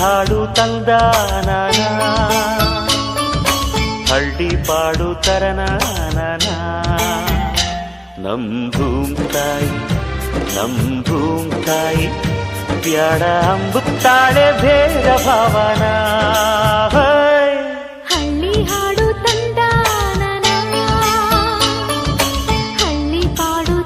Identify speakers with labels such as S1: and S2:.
S1: ಹಾಡು ತಂದಾನ ಹಳ್ಳಿ ಪಾಡು ತರನಾನ ನಮ್ ಭೂಮ್ ತಾಯಿ, ನಮ್ ಭೂಮ್ ತಾಯಿ, ಪ್ಯಾಡ ಅಂಬುತ್ತಾಳೆ ಭೇದ ಭಾವನ. ಹಳ್ಳಿ ಹಾಡು ತಂದಾನ ಹಳ್ಳಿ ಪಾಡು